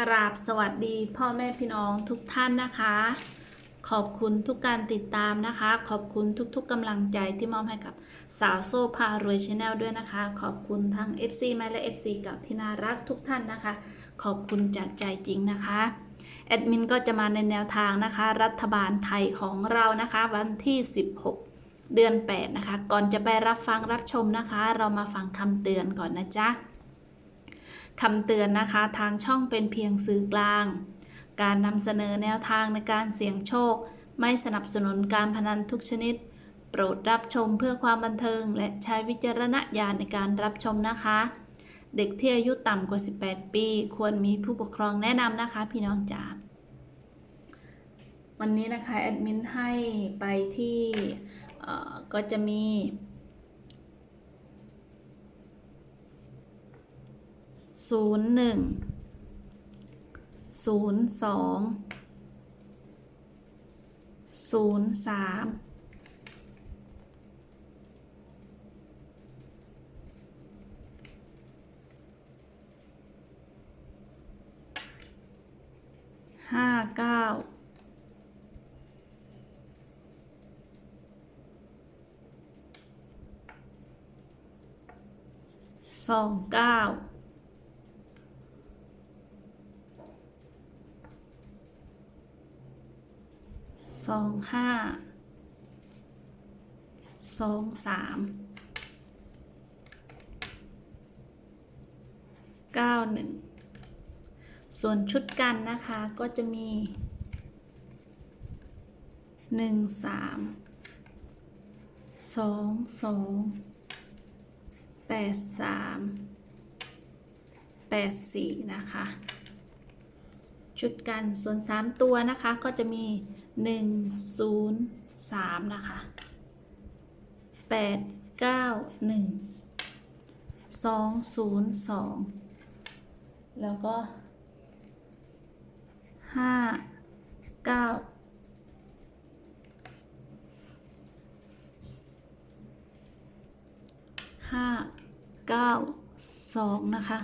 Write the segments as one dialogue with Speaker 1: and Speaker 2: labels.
Speaker 1: กราบสวัสดีพ่อแม่พี่น้องทุกท่านนะคะ ขอบคุณทุกการติดตามนะคะ ขอบคุณทุกๆกำลังใจที่มอบให้กับสาวโซ่พารวยชาแนลด้วยนะคะ ขอบคุณทั้ง FC แม่และ FC เกับที่น่ารักทุกท่านนะคะ ขอบคุณจากใจจริงนะคะแอดมินก็จะมาในแนวทางนะคะ รัฐบาลไทยของเรานะคะ วันที่ 16 เดือน 8 นะคะ ก่อนจะไปรับฟังรับชมนะคะ เรามาฟังคำเตือนก่อนนะจ๊ะ คำเตือนนะคะทางช่องเป็นเพียงสื่อกลาง การนำเสนอแนวทางในการเสี่ยงโชค ไม่สนับสนุนการพนันทุกชนิด โปรดรับชมเพื่อความบันเทิง และใช้วิจารณญาณในการรับชมนะคะ เด็กที่อายุต่ำกว่า 18 ปี ควรมีผู้ปกครองแนะนำนะคะ พี่น้องจ๋าวันนี้นะคะแอดมินให้ไปที่ก็จะมี ศูนย์หนึ่งศูนย์สองศูนย์สามห้าเก้าสองเก้า สองห้าสองสามเก้าหนึ่งส่วนชุดกันนะคะก็จะมีหนึ่งสามสองสองแปดสามแปดสี่นะคะ ชุดกันส่วน 3 ตัวนะคะก็จะมี 1 0 3 นะคะ 8 9 1 2 0 2 แล้วก็ 5 9 5 9 2นะคะ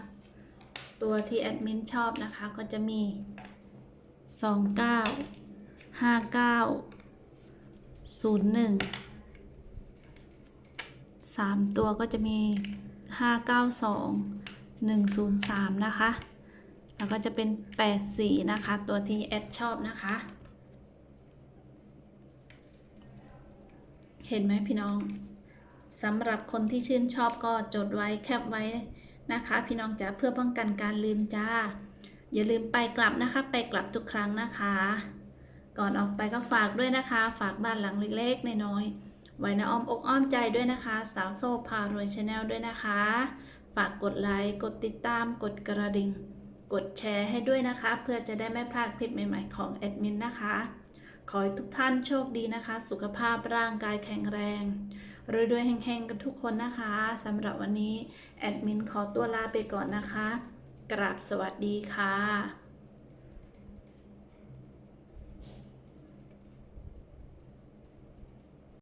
Speaker 1: ตัวที่แอดมินชอบนะคะก็จะมี สองเก้าห้าเก้าศูนย์หนึ่งสามตัวก็จะมีห้าเก้าสองหนึ่งศูนย์สามนะคะ แล้วก็จะเป็นแปดสี่นะคะ ตัวที่แอดชอบนะคะ เห็นไหมพี่น้องสำหรับคนที่ชื่นชอบก็จดไว้แคปไว้นะคะ พี่น้องจ๋าเพื่อป้องกันการลืมจ้า อย่าลืมไปกลับนะคะ ไปกลับทุกครั้งนะคะ ก่อนออกไปก็ฝากด้วยนะคะ ฝากบ้านหลังเล็กๆน้อยๆไว้ในอ้อมอกอ้อมใจด้วยนะคะ สาวโซ่พารวยชาแนลด้วยนะคะ ฝากกดไลค์กดติดตามกดกระดิ่ง กดแชร์ให้ด้วยนะคะ เพื่อจะได้ไม่พลาดคลิปใหม่ๆของแอดมินนะคะ ขอให้ทุกท่านโชคดีนะคะ สุขภาพร่างกายแข็งแรงรวยด้วยๆแห่งๆกันทุกคนนะคะสำหรับวันนี้ แอดมินขอตัวลาไปก่อนนะคะ กราบสวัสดีค่ะ